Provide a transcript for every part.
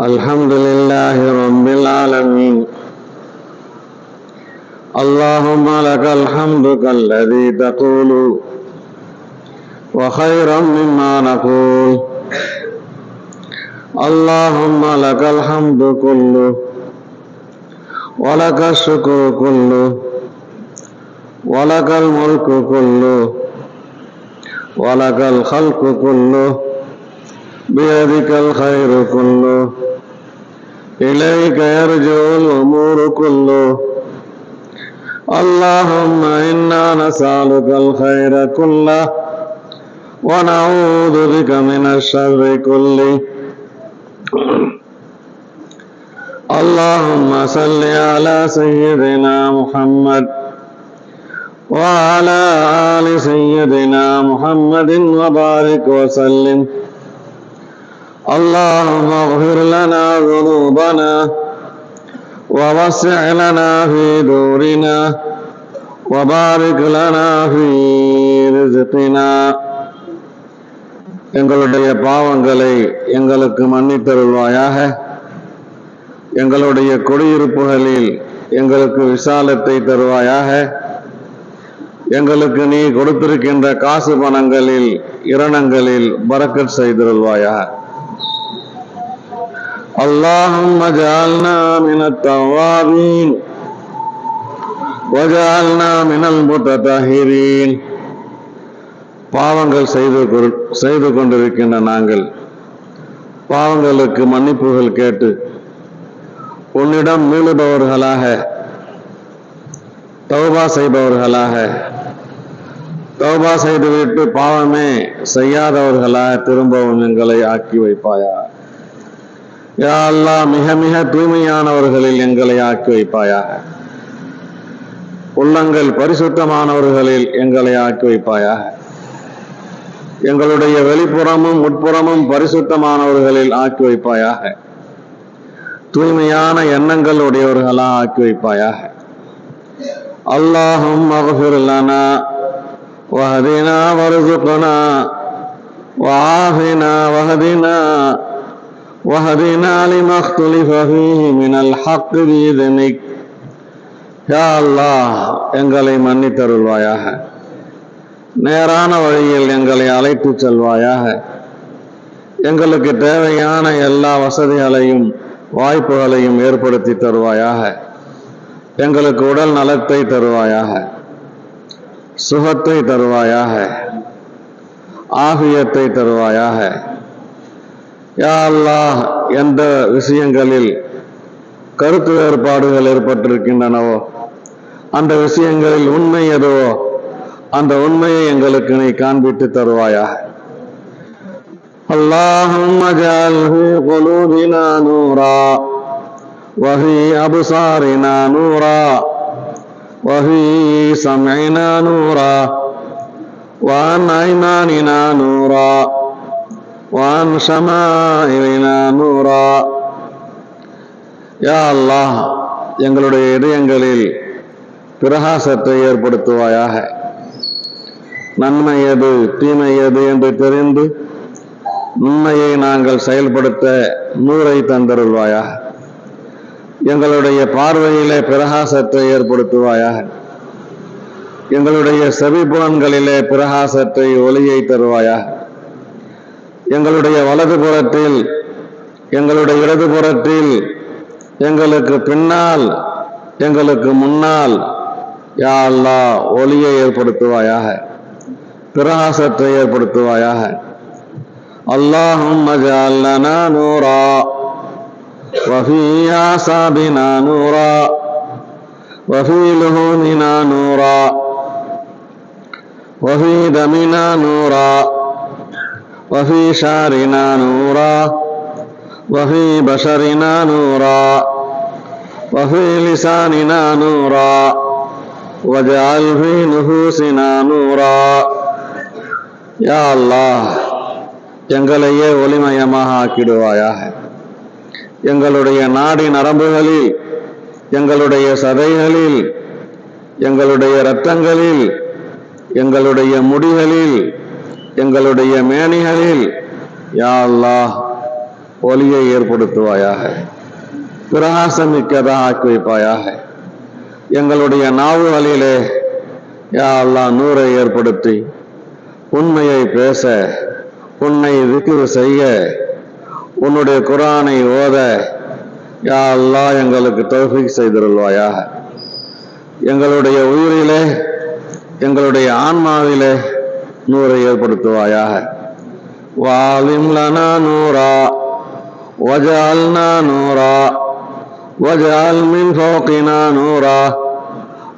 الحمد لله رب العالمين اللهم لك الحمد كالذي تقول وخيرا مما نقول اللهم لك الحمد كله ولك الشكر كله ولك الملك كله ولك الخلق كله بيدك الخير كله إليك يرجع الأمور كله. اللهم إنا نسألك الخير كله ونعوذ بك من الشر كله. اللهم صل على سيدنا محمد وعلى آل سيدنا محمد وبارك وسلم. اللهم اغفر لنا ذنوبنا ووسع لنا في دورنا وبارك لنا في رزقنا எங்களுடைய பாவங்களை எங்களுக்கு மன்னித்தருள்வாயாக எங்களுடைய குடியிருப்புகளில் எங்களுக்கு விசாலத்தை தருவாயாக எங்களுக்கு நீ கொடுத்திருக்கின்ற காசு பணங்களில் இரணங்களில் பறக்கத் செய்திருள்வாயாக اللهم اجعلنا من التوابين وجعلنا من المتطهرين பாவங்கள் செய்து கொள்- செய்து கொண்டிருக்கின்ற நாங்கள் பாவங்களுக்கு மன்னிப்புகள் கேட்டு உன்னிடம் மீளுபவர்களாக தௌபா செய்பவர்களாக தௌபா செய்துவிட்டு பாவமே செய்யாதவர்களாக திரும்பவும் எங்களை ஆக்கி வைப்பாயா யாழ்லா மிக மிக தூய்மையானவர்களில் எங்களை ஆக்கி வைப்பாயாக. உள்ளங்கள் பரிசுத்தமானவர்களில் எங்களை ஆக்கி வைப்பாயாக. எங்களுடைய வெளிப்புறமும் உட்புறமும் பரிசுத்தமானவர்களில் ஆக்கி வைப்பாயாக. தூய்மையான எண்ணங்கள் உடையவர்களா ஆக்கி வைப்பாயாக. அல்லாஹும் மகஃபிர்லனா வஹதினா வருதுகனா வாஹினா வகதினா واهدنا لما اختلف فيه من الحق بإذنك யா அல்லாஹ் எங்களை மன்னித்தருள்வாயாக நேரான வழியில் எங்களை அழைத்துச் செல்வாயாக எங்களுக்கு தேவையான எல்லா வசதிகளையும் வாய்ப்புகளையும் ஏற்படுத்தி தருவாயாக எங்களுக்கு உடல் நலத்தை தருவாயாக சுகத்தை தருவாயாக ஆகியத்தை தருவாயாக யா அல்லாஹ் எந்த விஷயங்களில் கருத்து வேறுபாடுகள் ஏற்பட்டிருக்கின்றனவோ அந்த விஷயங்களில் உண்மை எதுவோ அந்த உண்மையை எங்களுக்கு நீ காண்பித்து தருவாயாக اللهم اجعل في قلوبنا نورا وفي أبصارنا نورا وفي سمعنا نورا وعن أيماننا نورا وعن شمائلنا نورا யா அல்லாஹ் எங்களுடைய இதயங்களில் பிரகாசத்தை ஏற்படுத்துவாயாக நன்மை எது தீமை எது என்று தெரிந்து உண்மையை நாங்கள் செயல்படுத்த நூறை தந்தருள்வாயாக எங்களுடைய பார்வையிலே பிரகாசத்தை ஏற்படுத்துவாயாக எங்களுடைய செவிப்புலன்களிலே பிரகாசத்தை ஒளியை தருவாயாக எங்களுடைய வலது புறத்தில் எங்களுடைய இடது புறத்தில் எங்களுக்கு பின்னால் எங்களுக்கு முன்னால் யா அல்லா ஒளியை ஏற்படுத்துவாயாக பிரகாசத்தை ஏற்படுத்துவாயாக. அல்லாஹும் மஜாலனா நூரா வஃபியா சாபினா நூரா வஃபீலுஹூனினா நூரா வஃபீ தமினா நூரா. وفي شعرنا نورا وفي بشرنا نورا وفي لساننا نورا واجعل في نفوسنا نورا يا الله எங்களையே ஒளிமயமாக ஆக்கிடுவாயாக எங்களுடைய நாடி நரம்புகளில் எங்களுடைய சதைகளில் எங்களுடைய இரத்தங்களில் எங்களுடைய முடிகளில் எங்களுடைய மேனிகளில் யா அல்லாஹ் ஒலியை ஏற்படுத்துவாயாக பிரகாசமிக்கதாக ஆக்கி வைப்பாயாக எங்களுடைய நாவுகளிலே யா அல்லா நூரை ஏற்படுத்தி உண்மையை பேச உன்னை விக்கிரு செய்ய உன்னுடைய குரானை ஓத யா அல்லாஹ் எங்களுக்கு தௌஃபீக் செய்திருள்வாயாக. எங்களுடைய உயிரிலே எங்களுடைய ஆன்மாவிலே நூரை ஏற்படுத்துவாயாக. வாலிம் லனா நூரா வஜால்னா நூரா வஜால் மின் ஃபோக்கினா நூரா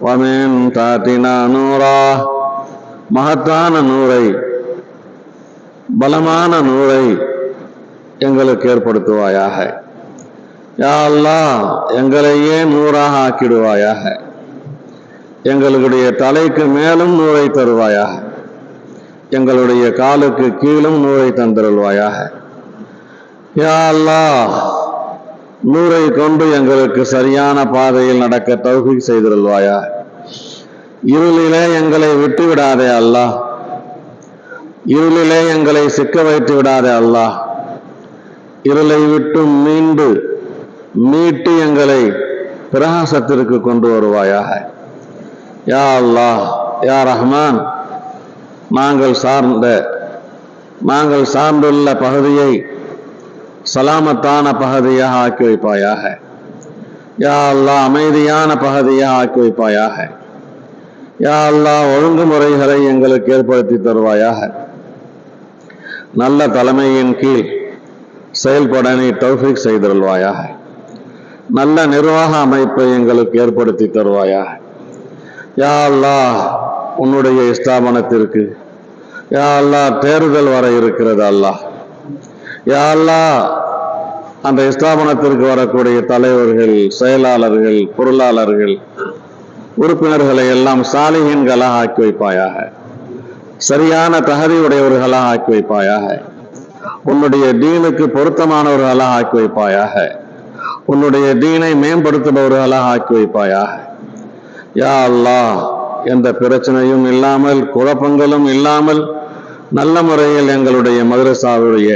வமின் தாத்தினா நூரா மகத்தான நூரை பலமான நூரை எங்களுக்கு ஏற்படுத்துவாயாக. யா எங்களையே நூறாக ஆக்கிடுவாயாக. எங்களுடைய தலைக்கு மேலும் நூறை தருவாயாக. எங்களுடைய காலுக்கு கீழும் நூறை தந்திருள்வாயாக. யா அல்லாஹ் நூரை கொண்டு எங்களுக்கு சரியான பாதையில் நடக்க தௌஃபீக் செய்திருள்வாயா? இருளிலே எங்களை விட்டு விடாதே அல்லாஹ். இருளிலே எங்களை சிக்க வைத்து விடாதே அல்லாஹ். இருளை விட்டு மீண்டு மீட்டு எங்களை பிரகாசத்திற்கு கொண்டு வருவாயாக. யா அல்லாஹ் யா ரஹ்மான் நாங்கள் சார்ந்த நாங்கள் சார்ந்துள்ள பகுதியை சலாமத்தான பகுதியாக ஆக்கி வைப்பாயாக. யா அல்லா அமைதியான பகுதியாக ஆக்கி வைப்பாயாக. யா அல்லா ஒழுங்குமுறைகளை எங்களுக்கு ஏற்படுத்தி தருவாயாக. நல்ல தலைமையின் கீழ் செயல்பட நீ தௌஃபீக் செய்தருள்வாயாக. நல்ல நிர்வாக அமைப்பை எங்களுக்கு ஏற்படுத்தி தருவாயாக. யா அல்லாஹ் உன்னுடைய ஸ்தாபனத்திற்கு யா அல்லாஹ் தேர்தல் வர இருக்கிறது அல்லாஹ். யா அல்லா அந்த ஸ்தாபனத்திற்கு வரக்கூடிய தலைவர்கள் செயலாளர்கள் பொருளாளர்கள் உறுப்பினர்களை எல்லாம் சாலிகன்களாக ஆக்கி வைப்பாயாக. சரியான தகுதி உடையவர்களாக ஆக்கி வைப்பாயாக. உன்னுடைய தீனுக்கு பொருத்தமானவர்களாக ஆக்கி வைப்பாயாக. உன்னுடைய தீனை மேம்படுத்துபவர்களாக ஆக்கி வைப்பாயாக. யா அல்லாஹ் எந்த பிரச்சனையும் இல்லாமல் குழப்பங்களும் இல்லாமல் நல்ல முறையில் எங்களுடைய மதரசாவுடைய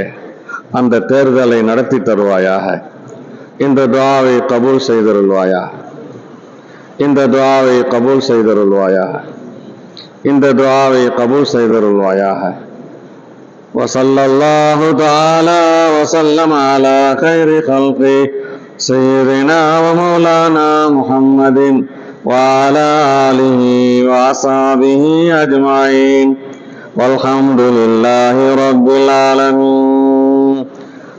அந்த தேர்தலை நடத்தி தருவாயாக இந்த துவாவை கபூல் செய்தருள்வாயாக இந்த துவாவை கபூல் செய்தருள்வாயாக இந்த துவாவை கபூல் செய்தருள்வாயாக وصلى الله تعالى وسلم على خير خلقه سيدنا ومولانا محمد وعلى آله وأصحابه أجمعين والحمد لله رب العالمين.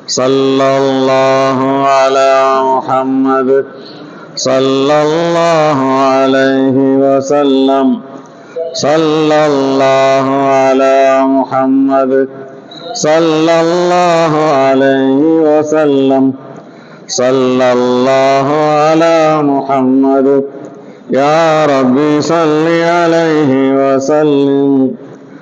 صلى الله على محمد. صلى الله عليه وسلم. صلى الله على محمد. صلى الله عليه وسلم. صلى الله على محمد. يا ربي صل عليه وسلم.